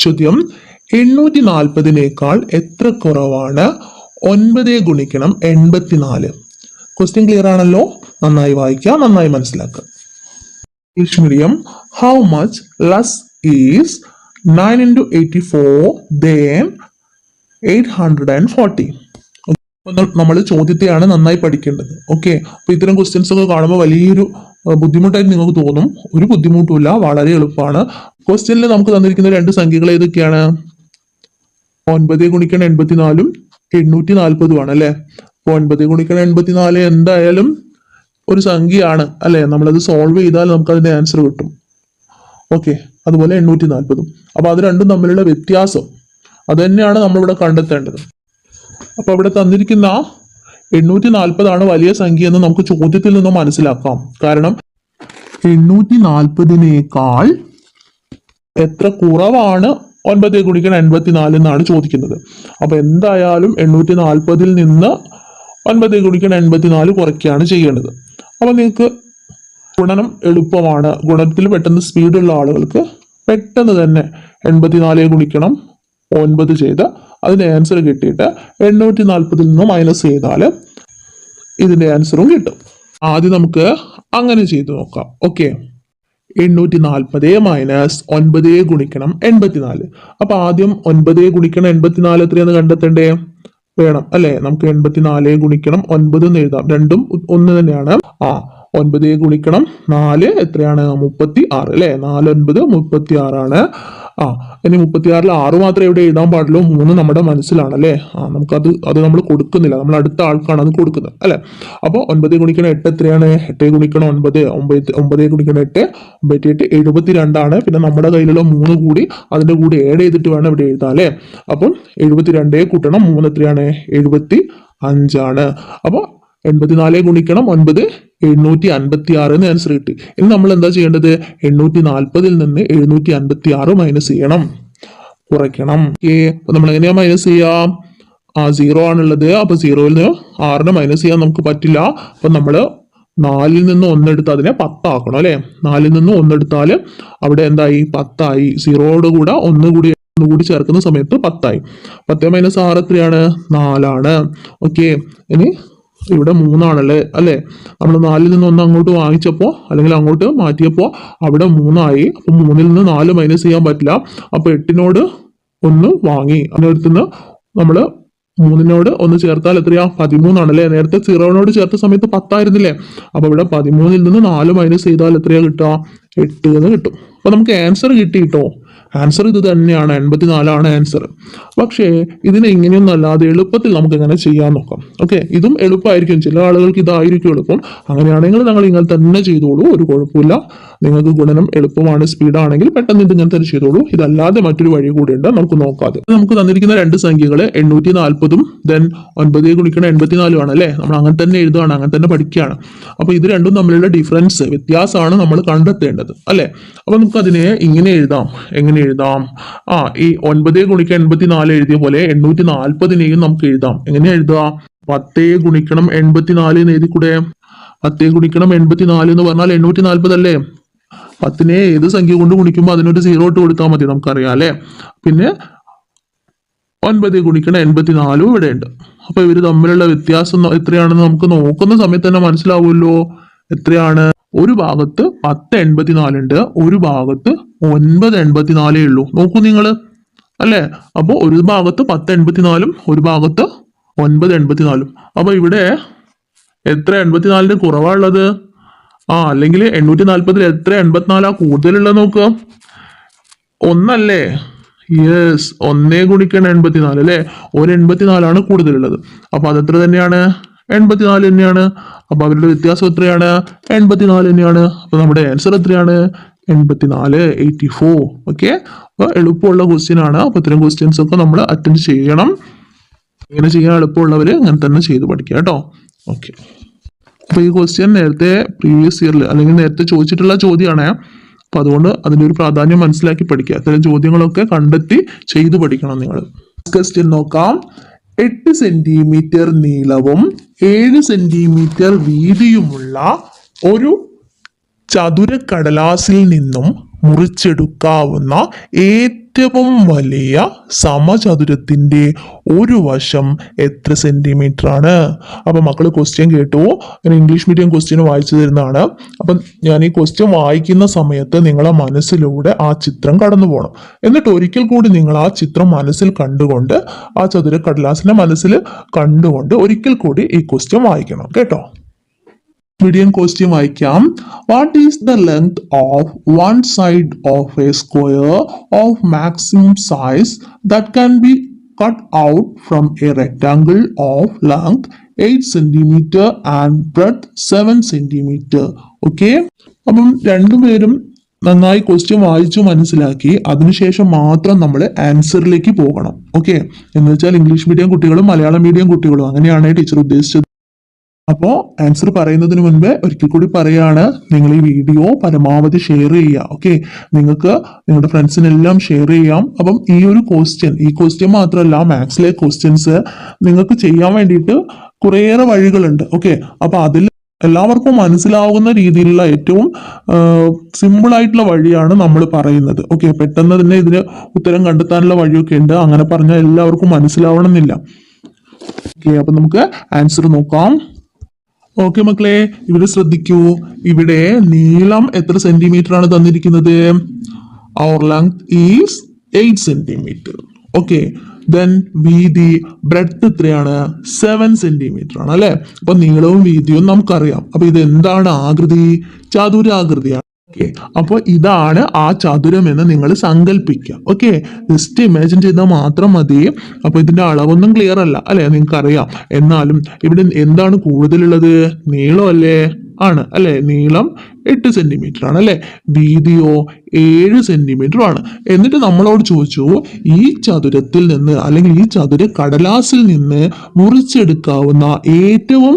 ചോദ്യം എണ്ണൂറ്റി നാൽപ്പതിനേക്കാൾ എത്ര കുറവാണ്? ഒൻപത് ഗുണിക്കണം എൺപത്തിനാല്. ക്വസ്റ്റ്യൻ ക്ലിയർ ആണല്ലോ? നന്നായി വായിക്കുക നന്നായി മനസ്സിലാക്കുക English medium how much less is nine into eighty four than eight hundred and forty നമ്മൾ ചോദ്യത്തെയാണ് നന്നായി പഠിക്കേണ്ടത്. ഓക്കെ അപ്പൊ ഇത്തരം ക്വസ്റ്റ്യൻസ് ഒക്കെ കാണുമ്പോൾ വലിയൊരു ബുദ്ധിമുട്ടായിട്ട് നിങ്ങൾക്ക് തോന്നും. ഒരു ബുദ്ധിമുട്ടുമില്ല വളരെ എളുപ്പമാണ്. ക്വസ്റ്റ്യനിൽ നമുക്ക് തന്നിരിക്കുന്ന രണ്ട് സംഖ്യകൾ ഏതൊക്കെയാണ്? ഒൻപത് ഗുണിക്കണം എൺപത്തിനാലും എണ്ണൂറ്റി നാൽപ്പതുമാണ് അല്ലെ? അപ്പൊ ഒൻപത് ഗുണിക്കണം എൺപത്തിനാല് എന്തായാലും ഒരു സംഖ്യയാണ് അല്ലെ? നമ്മളത് സോൾവ് ചെയ്താൽ നമുക്ക് അതിന്റെ ആൻസർ കിട്ടും. ഓക്കെ അതുപോലെ എണ്ണൂറ്റി നാൽപ്പതും അപ്പൊ അത് രണ്ടും തമ്മിലുള്ള വ്യത്യാസം. അത് തന്നെയാണ് നമ്മളിവിടെ കണ്ടെത്തേണ്ടത്. അപ്പൊ അവിടെ തന്നിരിക്കുന്ന എണ്ണൂറ്റി നാൽപ്പതാണ് വലിയ സംഖ്യ എന്ന് നമുക്ക് ചോദ്യത്തിൽ നിന്നും മനസ്സിലാക്കാം. കാരണം എണ്ണൂറ്റി നാൽപ്പതിനേക്കാൾ എത്ര കുറവാണ് ഒൻപത് ഗുണിക്കണം എൺപത്തിനാല് എന്നാണ് ചോദിക്കുന്നത്. അപ്പൊ എന്തായാലും എണ്ണൂറ്റി നാൽപ്പതിൽ നിന്ന് ഒൻപത് ഗുണിക്കണം എൺപത്തിനാല് കുറയ്ക്കുകയാണ് ചെയ്യേണ്ടത്. അപ്പൊ നിങ്ങൾക്ക് ഗുണനം എളുപ്പമാണ്. ഗുണത്തിൽ പെട്ടെന്ന് സ്പീഡുള്ള ആളുകൾക്ക് പെട്ടെന്ന് തന്നെ എൺപത്തിനാല് ഗുണിക്കണം. ഒൻപത് ചെയ്ത് അതിന്റെ ആൻസർ കിട്ടിയിട്ട് എണ്ണൂറ്റി നാൽപ്പതിൽ നിന്ന് മൈനസ് ചെയ്താൽ ഇതിന്റെ ആൻസറും കിട്ടും. ആദ്യം നമുക്ക് അങ്ങനെ ചെയ്തു നോക്കാം. ഓക്കെ എണ്ണൂറ്റി നാൽപ്പത് മൈനസ് ഒൻപത് ഗുണിക്കണം എൺപത്തിനാല്. അപ്പൊ ആദ്യം ഒൻപത് ഗുണിക്കണം എൺപത്തിനാല് എത്രയാണ് കണ്ടെത്തണ്ടേ? വേണം അല്ലേ? നമുക്ക് എൺപത്തിനാല് ഗുണിക്കണം ഒൻപത് എന്ന് എഴുതാം. രണ്ടും ഒന്ന് തന്നെയാണ്. ആ ഒൻപത് ഗുണിക്കണം നാല് എത്രയാണ്? മുപ്പത്തി ആറ് അല്ലെ? നാല് ഒൻപത് മുപ്പത്തി ആറാണ് ആ ഇനി മുപ്പത്തി ആറിൽ ആറ് മാത്രം ഇവിടെ ഇടാൻ പാടുള്ളൂ? മൂന്ന് നമ്മുടെ മനസ്സിലാണ് അല്ലേ ആ നമുക്കത് അത് നമ്മൾ കൊടുക്കുന്നില്ല. നമ്മൾ അടുത്ത ആൾക്കാണ് അത് കൊടുക്കുന്നത് അല്ലെ? അപ്പോൾ ഒൻപത് ഗുണിക്കണം എട്ട് എത്രയാണ്? എട്ട് ഗുണിക്കണം ഒൻപത് ഒമ്പത് ഒമ്പത് ഗുണിക്കണം എട്ട് ഒമ്പത്തി എട്ട് എഴുപത്തി രണ്ടാണ് പിന്നെ നമ്മുടെ കയ്യിലുള്ള മൂന്ന് കൂടി അതിന്റെ കൂടി ഏഡ് ചെയ്തിട്ട് വേണം ഇവിടെ എഴുതാൻ അല്ലേ? അപ്പം എഴുപത്തി രണ്ടേ കൂട്ടണം. മൂന്ന് എത്രയാണ്? എഴുപത്തി അഞ്ചാണ് അപ്പോൾ എൺപത്തിനാലേ ഗുണിക്കണം ഒൻപത് എണ്ണൂറ്റി അൻപത്തി ആറ് എന്ന് ആൻസർ കിട്ടി ഇനി നമ്മൾ എന്താ ചെയ്യേണ്ടത്? എണ്ണൂറ്റി നാൽപ്പതിൽ നിന്ന് എഴുന്നൂറ്റി അൻപത്തി ആറ് മൈനസ് ചെയ്യണം. കുറയ്ക്കണം. അപ്പൊ നമ്മൾ എങ്ങനെയാ മൈനസ് ചെയ്യാം? ആ സീറോ ആണുള്ളത്. അപ്പൊ സീറോയിൽ നിന്ന് ആറിനെ മൈനസ് ചെയ്യാൻ നമുക്ക് പറ്റില്ല. അപ്പൊ നമ്മൾ നാലിൽ നിന്ന് ഒന്നെടുത്ത് അതിനെ പത്താക്കണം അല്ലെ? നാലിൽ നിന്ന് ഒന്നെടുത്താൽ അവിടെ എന്തായി? പത്തായി. സീറോയോട് കൂടെ ഒന്ന് കൂടി കൂടി ചേർക്കുന്ന സമയത്ത് പത്തായി. പത്ത് മൈനസ് ആറ് എത്രയാണ്? നാലാണ്. ഓക്കെ ഇനി ഇവിടെ മൂന്നാണല്ലേ? അല്ലേ? നമ്മൾ നാലിൽ നിന്ന് ഒന്ന് അങ്ങോട്ട് വാങ്ങിച്ചപ്പോൾ അല്ലെങ്കിൽ അങ്ങോട്ട് മാറ്റിയപ്പോൾ അവിടെ മൂന്നായി. അപ്പൊ മൂന്നിൽ നിന്ന് നാല് മൈനസ് ചെയ്യാൻ പറ്റില്ല. അപ്പൊ എട്ടിനോട് ഒന്ന് വാങ്ങി. അതിനടുത്തുനിന്ന് നമ്മൾ മൂന്നിനോട് ഒന്ന് ചേർത്താൽ എത്രയാ? പതിമൂന്നാണല്ലേ? നേരത്തെ സീറോനോട് ചേർത്ത സമയത്ത് പത്തായിരുന്നില്ലേ? അപ്പൊ ഇവിടെ പതിമൂന്നിൽ നിന്ന് നാല് മൈനസ് ചെയ്താൽ എത്രയാ കിട്ടുക? എട്ട് എന്ന് കിട്ടും. അപ്പൊ നമുക്ക് ആൻസർ കിട്ടി കേട്ടോ. ആൻസർ ഇത് തന്നെയാണ് എൺപത്തിനാലാണ് ആൻസർ പക്ഷേ ഇതിനെ ഇങ്ങനെയൊന്നും അല്ലാതെ എളുപ്പത്തിൽ നമുക്ക് ഇങ്ങനെ ചെയ്യാൻ നോക്കാം. ഓക്കെ ഇതും എളുപ്പമായിരിക്കും. ചില ആളുകൾക്ക് ഇതായിരിക്കും എളുപ്പം. അങ്ങനെയാണെങ്കിൽ നിങ്ങൾ ഇങ്ങനെ തന്നെ ചെയ്തോളൂ. ഒരു കുഴപ്പമില്ല. നിങ്ങൾക്ക് ഗുണനം എളുപ്പമാണ് സ്പീഡാണെങ്കിൽ പെട്ടെന്ന് ഇത് ഇങ്ങനെ തന്നെ ചെയ്തോളൂ. ഇതല്ലാതെ മറ്റൊരു വഴി കൂടിയുണ്ട് നമുക്ക് നോക്കാതെ. നമുക്ക് തന്നിരിക്കുന്ന രണ്ട് സംഖ്യകൾ എണ്ണൂറ്റി നാൽപ്പതും ദെൻ ഒൻപത് ഗുണിക്കണം എൺപത്തിനാലും ആണ് അല്ലേ? നമ്മൾ അങ്ങനെ തന്നെ എഴുതുകയാണ് അങ്ങനെ തന്നെ പഠിക്കുകയാണ്. അപ്പൊ ഇത് രണ്ടും തമ്മിലുള്ള ഡിഫറൻസ് വ്യത്യാസമാണ് നമ്മൾ കണ്ടെത്തേണ്ടത്. അല്ലേ? അപ്പൊ നമുക്ക് അതിനെ ഇങ്ങനെ എഴുതാം. എങ്ങനെ എഴുതാം. ആ ഈ ഒൻപത് ഗുണിക്കണം എൺപത്തിനാല് എഴുതിയ പോലെ എണ്ണൂറ്റി നാൽപ്പതിനെയും നമുക്ക് എഴുതാം. എങ്ങനെ എഴുതുക? പത്തേ ഗുണിക്കണം എൺപത്തിനാല് എന്ന് എഴുതി കൂടെ? പത്തേ ഗുണിക്കണം എൺപത്തിനാല് എന്ന് പറഞ്ഞാൽ എണ്ണൂറ്റി നാൽപ്പത് അല്ലേ പത്തിനെ ഏത് സംഖ്യ കൊണ്ട് ഗുണിക്കുമ്പോൾ അതിനൊരു സീറോ ഇട്ട് കൊടുത്താൽ മതി നമുക്കറിയാം അല്ലേ? പിന്നെ ഒൻപത് ഗുണിക്കണം എൺപത്തിനാലും ഇവിടെ ഉണ്ട്. അപ്പൊ ഇവർ തമ്മിലുള്ള വ്യത്യാസം എത്രയാണെന്ന് നമുക്ക് നോക്കുന്ന സമയത്ത് തന്നെ മനസ്സിലാവുമല്ലോ. എത്രയാണ്? ഒരു ഭാഗത്ത് പത്ത് എൺപത്തിനാലുണ്ട് ഒരു ഭാഗത്ത് ഒൻപത് എൺപത്തിനാലേ ഉള്ളൂ. നോക്കൂ നിങ്ങൾ അല്ലേ? അപ്പോൾ ഒരു ഭാഗത്ത് പത്ത് എൺപത്തിനാലും ഒരു ഭാഗത്ത് ഒൻപത് എൺപത്തിനാലും അപ്പോൾ ഇവിടെ എത്ര എൺപത്തിനാലിന് കുറവാണുള്ളത് ആ അല്ലെങ്കിൽ എണ്ണൂറ്റി നാൽപ്പതിൽ എത്ര എൺപത്തിനാലാ കൂടുതലുള്ളത് നോക്കുക. ഒന്നല്ലേ? യെസ് ഒന്നേ ഗുണിക്കണം എൺപത്തിനാല് അല്ലേ? ഒരു എൺപത്തിനാലാണ് കൂടുതലുള്ളത്. അപ്പോൾ അതെത്ര തന്നെയാണ്? എൺപത്തിനാല് തന്നെയാണ്. അപ്പൊ അവരുടെ വ്യത്യാസം എത്രയാണ്? എൺപത്തിനാല് തന്നെയാണ്. അപ്പൊ നമ്മുടെ ആൻസർ എത്രയാണ്? എൺപത്തിനാല് എയ്റ്റി ഫോർ ഓക്കെ അപ്പൊ എളുപ്പമുള്ള ക്വസ്റ്റ്യൻ ആണ്. അപ്പൊ ഇത്തരം ക്വസ്റ്റ്യൻസ് ഒക്കെ നമ്മൾ അറ്റൻഡ് ചെയ്യണം. ഇങ്ങനെ ചെയ്യാൻ എളുപ്പമുള്ളവര് അങ്ങനെ തന്നെ ചെയ്ത് പഠിക്കുക കേട്ടോ. ഓക്കെ അപ്പൊ ഈ ക്വസ്റ്റ്യൻ നേരത്തെ പ്രീവിയസ് ഇയറിൽ അല്ലെങ്കിൽ നേരത്തെ ചോദിച്ചിട്ടുള്ള ചോദ്യമാണ് അപ്പൊ അതുകൊണ്ട് അതിന്റെ ഒരു പ്രാധാന്യം മനസ്സിലാക്കി പഠിക്കുക. അത്തരം ചോദ്യങ്ങളൊക്കെ കണ്ടെത്തി ചെയ്തു പഠിക്കണം നിങ്ങൾ ക്വസ്റ്റ്യൻ നോക്കാം. എട്ട് സെന്റിമീറ്റർ നീളവും ഏഴ് സെന്റിമീറ്റർ വീതിയുമുള്ള ഒരു ചതുര കടലാസിൽ നിന്നും മുറിച്ചെടുക്കാവുന്ന ഏറ്റവും വലിയ സമചതുരത്തിന്റെ ഒരു വശം എത്ര സെന്റിമീറ്റർ ആണ് അപ്പം മക്കൾ ക്വസ്റ്റ്യൻ കേട്ടു. ഞാൻ ഇംഗ്ലീഷ് മീഡിയം ക്വസ്റ്റ്യൻ വായിച്ചു തരുന്നതാണ്. അപ്പം ഞാൻ ഈ ക്വസ്റ്റ്യൻ വായിക്കുന്ന സമയത്ത് നിങ്ങളെ മനസ്സിലൂടെ ആ ചിത്രം കടന്നു പോകണം എന്നിട്ട് ഒരിക്കൽ കൂടി നിങ്ങൾ ആ ചിത്രം മനസ്സിൽ കണ്ടുകൊണ്ട് ആ ചതുര കടലാസിനെ മനസ്സിൽ കണ്ടുകൊണ്ട് ഒരിക്കൽ കൂടി ഈ ക്വസ്റ്റ്യൻ വായിക്കണം. കേട്ടോ? മീഡിയം ക്വസ്റ്റ്യൻ വായിക്കാം. What is the length of one side of a square of maximum size that can be cut out from a rectangle of length eight centimetre and breadth seven centimetre okay അപ്പം രണ്ടുപേരും നന്നായി question വായിച്ചു മനസ്സിലാക്കി. അതിനുശേഷം മാത്രം നമ്മൾ ആൻസറിലേക്ക് പോകണം. Okay എന്ന് വെച്ചാൽ ഇംഗ്ലീഷ് മീഡിയം കുട്ടികളും മലയാളം മീഡിയം കുട്ടികളും അങ്ങനെയാണ് ടീച്ചർ ഉദ്ദേശിച്ചത്. അപ്പോൾ ആൻസർ പറയുന്നതിന് മുൻപ് ഒരിക്കൽ കൂടി പറയാണ് നിങ്ങൾ ഈ വീഡിയോ പരമാവധി ഷെയർ ചെയ്യുക ഓക്കെ നിങ്ങൾക്ക് നിങ്ങളുടെ ഫ്രണ്ട്സിനെല്ലാം ഷെയർ ചെയ്യാം. അപ്പം ഈ ഒരു ക്വസ്റ്റ്യൻ ഈ ക്വസ്റ്റ്യൻ മാത്രമല്ല മാത്സിലെ ക്വസ്റ്റ്യൻസ് നിങ്ങൾക്ക് ചെയ്യാൻ വേണ്ടിയിട്ട് കുറേയേറെ വഴികളുണ്ട് ഓക്കെ അപ്പോൾ അതിൽ എല്ലാവർക്കും മനസ്സിലാവുന്ന രീതിയിലുള്ള ഏറ്റവും സിമ്പിൾ ആയിട്ടുള്ള വഴിയാണ് നമ്മൾ പറയുന്നത് ഓക്കെ പെട്ടെന്ന് തന്നെ ഇതിന് ഉത്തരം കണ്ടെത്താനുള്ള വഴിയൊക്കെ ഉണ്ട്. അങ്ങനെ പറഞ്ഞാൽ എല്ലാവർക്കും മനസ്സിലാവണമെന്നില്ല. ഓക്കെ അപ്പൊ നമുക്ക് ആൻസർ നോക്കാം. ഓക്കെ മക്കളെ ഇവിടെ ശ്രദ്ധിക്കൂ. ഇവിടെ നീളം എത്ര സെന്റിമീറ്റർ ആണ് തന്നിരിക്കുന്നത്? അവർ length is eight centimetre okay then വീതി ബ്രെഡ് എത്രയാണ്? സെവൻ സെന്റിമീറ്റർ ആണ് അല്ലെ? അപ്പൊ നീളവും വീതിയും നമുക്കറിയാം. അപ്പൊ ഇത് എന്താണ് ആകൃതി? ചതുരാകൃതിയാണ്. ഓക്കെ. അപ്പോൾ ഇതാണ് ആ ചതുരം എന്ന് നിങ്ങൾ സങ്കല്പിക്കുക ഓക്കെ? ജസ്റ്റ് ഇമാജിൻ ചെയ്താൽ മാത്രം മതി. അപ്പോൾ ഇതിന്റെ അളവൊന്നും ക്ലിയർ അല്ല അല്ലെ? നിങ്ങൾക്ക് അറിയാം എന്നാലും ഇവിടെ എന്താണ് കൂടുതലുള്ളത്? നീളമല്ലേ ആണ് അല്ലെ? നീളം എട്ട് സെന്റിമീറ്റർ ആണ് അല്ലെ? വീതിയോ ഏഴ് സെന്റിമീറ്റർ ആണ്. എന്നിട്ട് നമ്മളോട് ചോദിച്ചു ഈ ചതുരത്തിൽ നിന്ന് അല്ലെങ്കിൽ ഈ ചതുര കടലാസിൽ നിന്ന് മുറിച്ചെടുക്കാവുന്ന ഏറ്റവും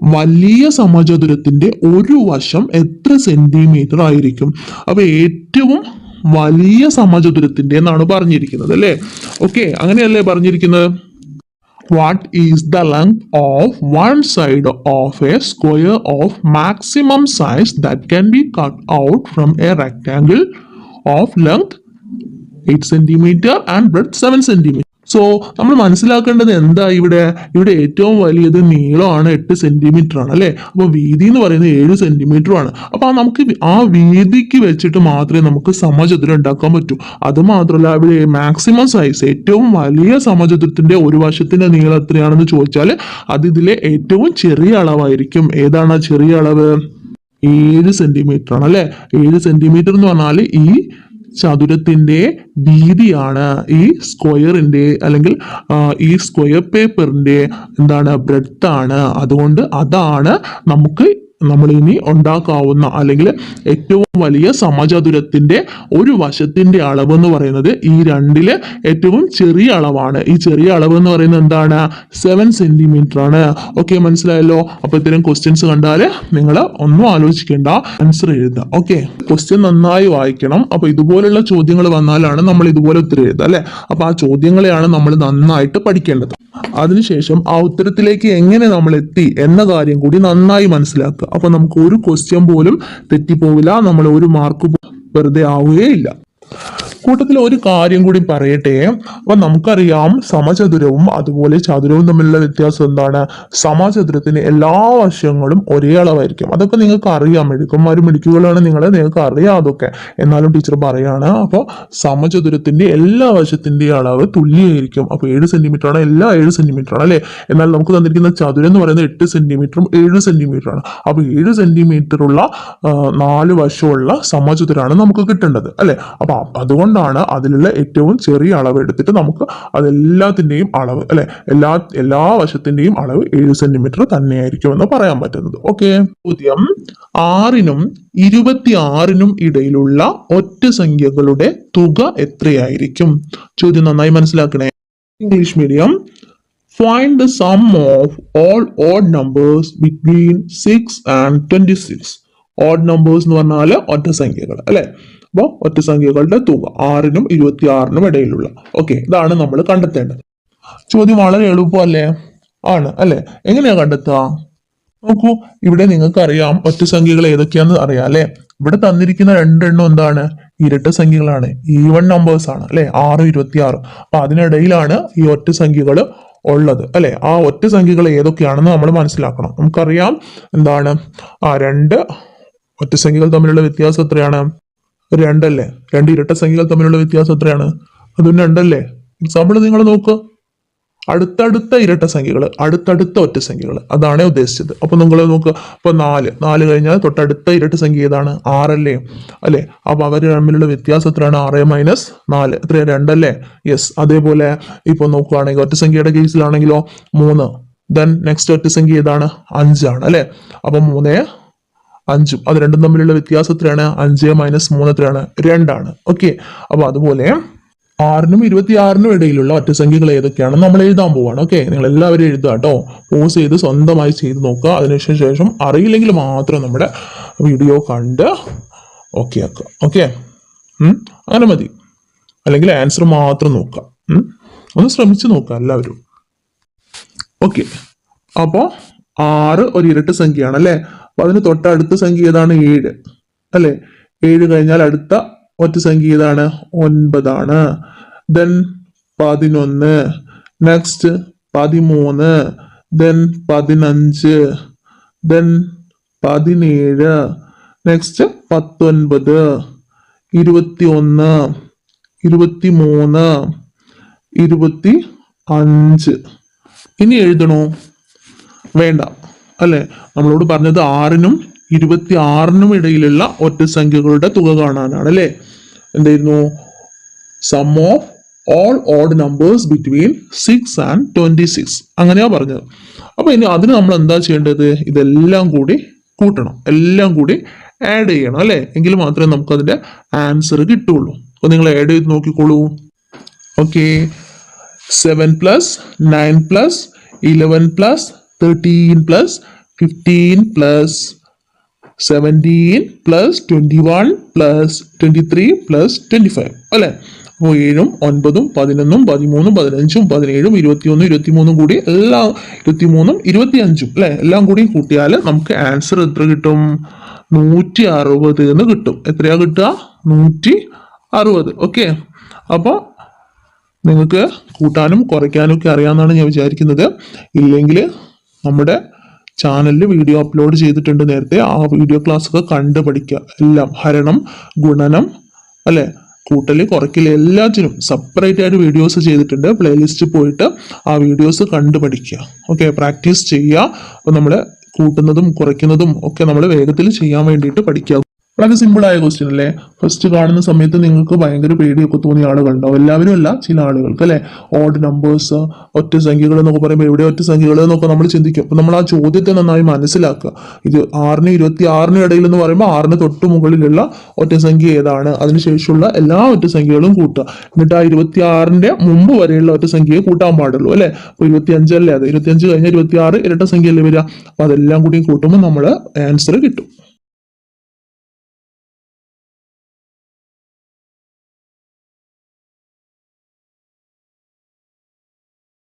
വലിയ സമചതുരത്തിന്റെ ഒരു വശം എത്ര സെന്റിമീറ്റർ ആയിരിക്കും? അപ്പൊ ഏറ്റവും വലിയ സമചതുരത്തിന്റെ എന്നാണ് പറഞ്ഞിരിക്കുന്നത് അല്ലേ? ഓക്കെ അങ്ങനെയല്ലേ പറഞ്ഞിരിക്കുന്നത്? What is the length of one side of a square of maximum size that can be cut out from a rectangle of length eight centimetre and breadth seven centimetre so നമ്മൾ മനസ്സിലാക്കേണ്ടത് എന്താ ഇവിടെ? ഇവിടെ ഏറ്റവും വലിയത് നീളമാണ് എട്ട് സെന്റിമീറ്റർ ആണ് അല്ലേ? അപ്പോൾ വീതി എന്ന് പറയുന്നത് ഏഴ് സെന്റിമീറ്റർ ആണ്. അപ്പോൾ നമുക്ക് ആ വീതിക്ക് വെച്ചിട്ട് മാത്രമേ നമുക്ക് സമചതുരം ഉണ്ടാക്കാൻ പറ്റൂ. അത് മാത്രമല്ല ഇവിടെ മാക്സിമം സൈസ് ഏറ്റവും വലിയ സമചതുരത്തിന്റെ ഒരു വശത്തിന്റെ നീളം എത്രയാണെന്ന് ചോദിച്ചാൽ അത് ഇതിലെ ഏറ്റവും ചെറിയ അളവായിരിക്കും. ഏതാണ് ചെറിയ അളവ്? ഏഴ് സെന്റിമീറ്റർ ആണ് അല്ലേ? ഏഴ് സെന്റിമീറ്റർ എന്ന് പറഞ്ഞാൽ ഈ ചതുരത്തിന്റെ വീതിയാണ് ഈ സ്ക്വയറിന്റെ അല്ലെങ്കിൽ ഈ സ്ക്വയർ പേപ്പറിന്റെ എന്താണ് ബ്രെഡ്ത്താണ് അതുകൊണ്ട് അതാണ് നമുക്ക് നമ്മൾ ഇനി ഉണ്ടാക്കാവുന്ന അല്ലെങ്കിൽ ഏറ്റവും വലിയ സമചതുരത്തിന്റെ ഒരു വശത്തിന്റെ അളവ് എന്ന് പറയുന്നത് ഈ രണ്ടിലെ ഏറ്റവും ചെറിയ അളവാണ്. ഈ ചെറിയ അളവ് എന്ന് പറയുന്നത് എന്താണ്? സെവൻ സെന്റിമീറ്റർ ആണ്. ഓക്കെ മനസ്സിലായല്ലോ? അപ്പൊ ഇത്തരം ക്വസ്റ്റ്യൻസ് കണ്ടാൽ നിങ്ങൾ ഒന്നും ആലോചിക്കേണ്ട. ആൻസർ എഴുതുക. ഓക്കെ ക്വസ്റ്റ്യൻ നന്നായി വായിക്കണം. അപ്പൊ ഇതുപോലുള്ള ചോദ്യങ്ങൾ വന്നാലാണ് നമ്മൾ ഇതുപോലെ ഉത്തരം എഴുതുക അല്ലെ? അപ്പൊ ആ ചോദ്യങ്ങളെയാണ് നമ്മൾ നന്നായിട്ട് പഠിക്കേണ്ടത്. അതിനുശേഷം ആ ഉത്തരത്തിലേക്ക് എങ്ങനെ നമ്മൾ എത്തി എന്ന കാര്യം കൂടി നന്നായി മനസ്സിലാക്കുക. അപ്പൊ നമുക്ക് ഒരു ക്വസ്റ്റ്യൻ പോലും തെറ്റിപ്പോവില്ല. നമ്മൾ ഒരു മാർക്ക് വെറുതെ ആവുകയില്ല. കൂട്ടത്തിൽ ഒരു കാര്യം കൂടി പറയട്ടെ. അപ്പൊ നമുക്കറിയാം സമചതുരവും അതുപോലെ ചതുരവും തമ്മിലുള്ള വ്യത്യാസം എന്താണ്? സമചതുരത്തിന് എല്ലാ വശങ്ങളും ഒരേ അളവായിരിക്കും. അതൊക്കെ നിങ്ങൾക്ക് അറിയാം. മെഴുക്കന്മാരും മെഴുക്കുകളാണ് നിങ്ങൾ നിങ്ങൾക്ക് അറിയാം അതൊക്കെ. എന്നാലും ടീച്ചർ പറയാണ് അപ്പോൾ സമചതുരത്തിന്റെ എല്ലാ വശത്തിന്റെ അളവ് തുല്യമായിരിക്കും. അപ്പോൾ ഏഴ് സെന്റിമീറ്റർ ആണ് എല്ലാ ഏഴ് സെന്റിമീറ്റർ ആണ് അല്ലേ? എന്നാൽ നമുക്ക് തന്നിരിക്കുന്ന ചതുരം എന്ന് പറയുന്നത് എട്ട് സെന്റിമീറ്ററും ഏഴ് സെന്റിമീറ്റർ ആണ്. അപ്പോൾ ഏഴ് സെന്റിമീറ്ററുള്ള നാല് വശമുള്ള സമചതുരാണ് നമുക്ക് കിട്ടേണ്ടത്. അല്ലെ? അപ്പൊ അതുകൊണ്ടാണ് അതിലുള്ള ഏറ്റവും ചെറിയ അളവ് എടുത്തിട്ട് നമുക്ക് അതെല്ലാത്തിന്റെയും അളവ് അല്ലെ? എല്ലാ എല്ലാ വശത്തിന്റെയും അളവ് ഏഴ് സെന്റിമീറ്റർ തന്നെയായിരിക്കും എന്ന് പറയാൻ പറ്റുന്നത്. ഓക്കെ ചോദ്യം ആറിനും ഇരുപത്തി ആറിനും ഇടയിലുള്ള ഒറ്റ സംഖ്യകളുടെ തുക എത്രയായിരിക്കും? ചോദ്യം നന്നായി മനസ്സിലാക്കണേ. English medium find the sum of all odd numbers between six and twenty six odd numbers എന്ന് പറഞ്ഞാൽ ഒറ്റ സംഖ്യകൾ അല്ലെ? അപ്പോൾ ഒറ്റ സംഖ്യകളുടെ തുക ആറിനും ഇരുപത്തി ആറിനും ഇടയിലുള്ള. ഓക്കെ ഇതാണ് നമ്മൾ കണ്ടെത്തേണ്ടത്. ചോദ്യം വളരെ എളുപ്പമല്ലേ? ആണ് അല്ലെ? എങ്ങനെയാ കണ്ടെത്തുക? നോക്കൂ ഇവിടെ നിങ്ങൾക്ക് അറിയാം ഒറ്റ സംഖ്യകൾ ഏതൊക്കെയാന്ന് അറിയാം അല്ലെ? ഇവിടെ തന്നിരിക്കുന്ന രണ്ടെണ്ണം എന്താണ്? ഇരട്ട സംഖ്യകളാണ്. ഈവൺ നമ്പേഴ്സ് ആണ് അല്ലെ? ആറ് ഇരുപത്തി ആറ് അപ്പൊ അതിനിടയിലാണ് ഈ ഒറ്റ സംഖ്യകൾ ഉള്ളത് അല്ലെ? ആ ഒറ്റ സംഖ്യകൾ ഏതൊക്കെയാണെന്ന് നമ്മൾ മനസ്സിലാക്കണം. നമുക്കറിയാം എന്താണ്? ആ രണ്ട് ഒറ്റ സംഖ്യകൾ തമ്മിലുള്ള വ്യത്യാസം എത്രയാണ്? രണ്ടല്ലേ? രണ്ട് ഇരട്ട സംഖ്യകൾ തമ്മിലുള്ള വ്യത്യാസം എത്രയാണ്? അതും രണ്ടല്ലേ? എക്സാമ്പിൾ നിങ്ങൾ നോക്കുക അടുത്തടുത്ത ഇരട്ട സംഖ്യകൾ അടുത്തടുത്ത ഒറ്റ സംഖ്യകൾ അതാണ് ഉദ്ദേശിച്ചത്. അപ്പൊ നിങ്ങൾ നോക്കുക ഇപ്പൊ നാല്. നാല് കഴിഞ്ഞാൽ തൊട്ടടുത്ത ഇരട്ട സംഖ്യ ഏതാണ്? ആറല്ലേ? അല്ലേ? അപ്പൊ അവർ തമ്മിലുള്ള വ്യത്യാസം എത്രയാണ്? ആറ് മൈനസ് നാല്. എത്രയാണ് രണ്ടല്ലേ? യെസ് അതേപോലെ ഇപ്പൊ നോക്കുകയാണെങ്കിൽ ഒറ്റ സംഖ്യയുടെ കേസിലാണെങ്കിലോ മൂന്ന്. ദെൻ നെക്സ്റ്റ് ഒറ്റ സംഖ്യ ഏതാണ്? അഞ്ചാണ്. അല്ലേ? അപ്പൊ മൂന്നേ അഞ്ചും. അത് രണ്ടും തമ്മിലുള്ള വ്യത്യാസം എത്രയാണ്? അഞ്ച് മൈനസ് മൂന്ന് എത്രയാണ്? രണ്ടാണ്. ഓക്കെ. അപ്പൊ അതുപോലെ ആറിനും ഇരുപത്തി ആറിനും ഇടയിലുള്ള ഒറ്റസംഖ്യകൾ ഏതൊക്കെയാണ്? നമ്മൾ എഴുതാൻ പോവാണ്. ഓക്കെ. നിങ്ങൾ എല്ലാവരും എഴുതുക കേട്ടോ. പോസ് ചെയ്ത് സ്വന്തമായി ചെയ്ത് നോക്കുക. അതിനുശേഷം ശേഷം അറിയില്ലെങ്കിൽ മാത്രം നമ്മുടെ വീഡിയോ കണ്ട് ഓക്കെ ആക്കുക. ഓക്കെ. അങ്ങനെ മതി. അല്ലെങ്കിൽ ആൻസർ മാത്രം നോക്കുക. ഒന്ന് ശ്രമിച്ചു നോക്കുക എല്ലാവരും. ഓക്കെ. അപ്പോൾ ആറ് ഒരു ഇരട്ട സംഖ്യയാണ് അല്ലേ? അപ്പൊ അതിന് തൊട്ടടുത്ത സംഖ്യ ഏതാണ്? ഏഴ്. അല്ലെ? ഏഴ് കഴിഞ്ഞാൽ അടുത്ത ഒറ്റ സംഖ്യ ഏതാണ്? ഒൻപതാണ്. ദെൻ പതിനൊന്ന്. നെക്സ്റ്റ് പതിമൂന്ന്. ദെൻ പതിനഞ്ച്. ദെൻ പതിനേഴ്. നെക്സ്റ്റ് പത്തൊൻപത്. ഇരുപത്തി ഒന്ന് ഇരുപത്തി മൂന്ന് ഇരുപത്തി അഞ്ച് ഇനി എഴുതണോ? വേണ്ട. അല്ലെ? നമ്മളോട് പറഞ്ഞത് ആറിനും ഇരുപത്തി ആറിനും ഇടയിലുള്ള ഒറ്റ സംഖ്യകളുടെ തുക കാണാനാണ് അല്ലെ? എന്തായിരുന്നു? Sum of all odd numbers between six and twenty six അങ്ങനെയാ പറഞ്ഞത്. അപ്പൊ ഇനി അതിന് നമ്മൾ എന്താ ചെയ്യേണ്ടത്? ഇതെല്ലാം കൂടി കൂട്ടണം. എല്ലാം കൂടി ആഡ് ചെയ്യണം അല്ലെ? എങ്കിൽ മാത്രമേ നമുക്ക് അതിന്റെ ആൻസർ കിട്ടുള്ളൂ അപ്പൊ നിങ്ങൾ ആഡ് ചെയ്ത് നോക്കിക്കോളൂ. Okay seven plus nine plus eleven plus thirteen plus fifteen plus seventeen plus twenty one plus twenty three plus twenty five അല്ലേ? അപ്പോൾ ഏഴും ഒൻപതും പതിനൊന്നും പതിമൂന്നും പതിനഞ്ചും പതിനേഴും ഇരുപത്തിയൊന്നും ഇരുപത്തിമൂന്നും കൂടി എല്ലാ ഇരുപത്തിമൂന്നും ഇരുപത്തിയഞ്ചും അല്ലേ? എല്ലാം കൂടി കൂട്ടിയാൽ നമുക്ക് ആൻസർ എത്ര കിട്ടും? നൂറ്റി അറുപത് എന്ന് കിട്ടും. എത്രയാ കിട്ടുക? നൂറ്റി അറുപത്. ഓക്കെ അപ്പോൾ നിങ്ങൾക്ക് കൂട്ടാനും കുറയ്ക്കാനും ഒക്കെ അറിയാമെന്നാണ് ഞാൻ വിചാരിക്കുന്നത്. ഇല്ലെങ്കിൽ നമ്മുടെ ചാനലിൽ വീഡിയോ അപ്ലോഡ് ചെയ്തിട്ടുണ്ട് നേരത്തെ. ആ വീഡിയോ ക്ലാസ് ഒക്കെ കണ്ട് പഠിക്കുക എല്ലാം. ഹരണം ഗുണനം അല്ലേ? കൂട്ടൽ കുറയ്ക്കൽ എല്ലാത്തിനും സെപ്പറേറ്റ് ആയിട്ട് വീഡിയോസ് ചെയ്തിട്ടുണ്ട്. പ്ലേലിസ്റ്റ് പോയിട്ട് ആ വീഡിയോസ് കണ്ട് പഠിക്കുക ഓക്കെ പ്രാക്ടീസ് ചെയ്യുക. അപ്പോൾ നമ്മൾ കൂട്ടുന്നതും കുറയ്ക്കുന്നതും ഒക്കെ നമ്മൾ വേഗത്തിൽ ചെയ്യാൻ വേണ്ടിയിട്ട് പഠിക്കുക വളരെ സിമ്പിൾ ആയ ക്വസ്റ്റ്യൻ അല്ലേ? ഫസ്റ്റ് കാണുന്ന സമയത്ത് നിങ്ങൾക്ക് ഭയങ്കര പേടിയൊക്കെ തോന്നിയ ആളുകളുണ്ടാവും എല്ലാവരും അല്ല ചില ആളുകൾക്ക് അല്ലേ? ഓഡ് നമ്പേഴ്സ് ഒറ്റ സംഖ്യകൾ എന്നൊക്കെ പറയുമ്പോൾ എവിടെ ഒറ്റ സംഖ്യകൾ എന്നൊക്കെ നമ്മൾ ചിന്തിക്കും. അപ്പോൾ നമ്മൾ ആ ചോദ്യത്തെ നന്നായി മനസ്സിലാക്കുക. ഇത് ആറിന് ഇരുപത്തി ആറിന് ഇടയിൽ എന്ന് പറയുമ്പോൾ ആറിന് തൊട്ട് മുകളിലുള്ള ഒറ്റ സംഖ്യ ഏതാണ്? അതിനുശേഷമുള്ള എല്ലാ ഒറ്റ സംഖ്യകളും കൂട്ടുക. എന്നിട്ട് ആ ഇരുപത്തി ആറിന്റെ മുമ്പ് വരെയുള്ള ഒറ്റ സംഖ്യയെ കൂട്ടാൻ പാടുള്ളൂ അല്ലേ? അപ്പൊ ഇരുപത്തി അഞ്ചല്ലേ അത് ഇരുപത്തി അഞ്ച് കഴിഞ്ഞാൽ ഇരുപത്തി ആറ് ഇരട്ട സംഖ്യയല്ലേ വരിക? അപ്പോൾ അതെല്ലാം കൂടി കൂട്ടുമ്പോൾ നമ്മൾ ആൻസർ കിട്ടും.